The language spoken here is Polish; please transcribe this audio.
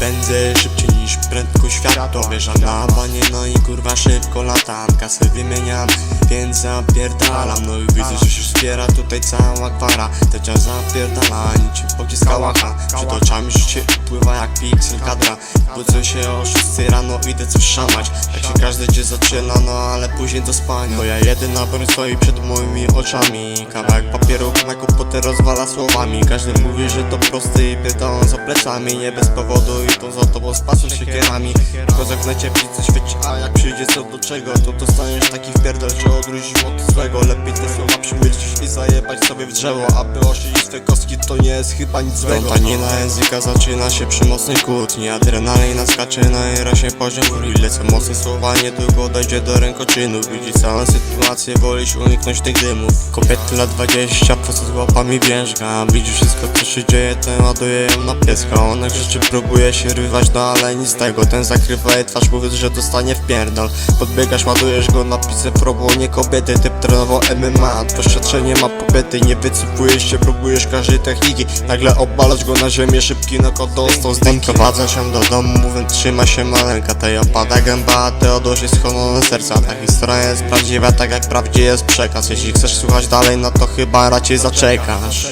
Bence niż prędkość światła Wierzam na banie, no i kurwa szybko latam Kasę wymieniam, więc zapierdalam. No i widzę, że się wspiera tutaj cała gwara Te czas zapierdala, niczym pocisk kałacha. Przed oczami życie upływa jak piksel kadra Budzę się o 6 rano, idę coś szamać. Jak się każdy dzień zaczyna, no ale później do spania. Bo ja jedyna broń stoi przed moimi oczami. Kawałek papieru na komputer rozwala słowami. Każdy mówi, że to prosty i pytał za plecami. Nie bez powodu i to za tobą spasą siekierami Kozak na ciebie co świeci, a jak przyjdzie co do czego To dostaniesz taki wpierdol, że odróżnisz od złego Lepiej te słowa przymilczyć zajebać sobie w drzewo Aby kostki to nie jest chyba nic złego. Plątanina języka zaczyna się przy mocnej kłótni. Adrenalina skacze na rośnie poziom góry. Lecą mocne słowa, niedługo dojdzie do rękoczynu. Widzi całą sytuację, wolisz uniknąć tych dymów. Kobiety lat 20, facet łapami wierzga Widzi wszystko co się dzieje, ten ładuje ją na pieska. Ona krzyczy, próbuje się rywać, no ale nic z tego. Ten zakrywa jej twarz, mówiąc, że dostanie w pierdol. Podbiegasz, ładujesz go napisem probą, nie kobiety. Typ trenował MMA, doświadczenie ma pobyty Nie wycofujesz się, próbujesz każdej techniki Nagle obalasz go na ziemię, szybki knockout dostał z dymki Prowadzę się do domu, mówiąc trzyma się maleńka Tej opada gęba, a Teodor jest schonone serca. Ta historia jest prawdziwa, tak jak prawdziwy jest przekaz. Jeśli chcesz słuchać dalej, no to chyba raczej zaczekasz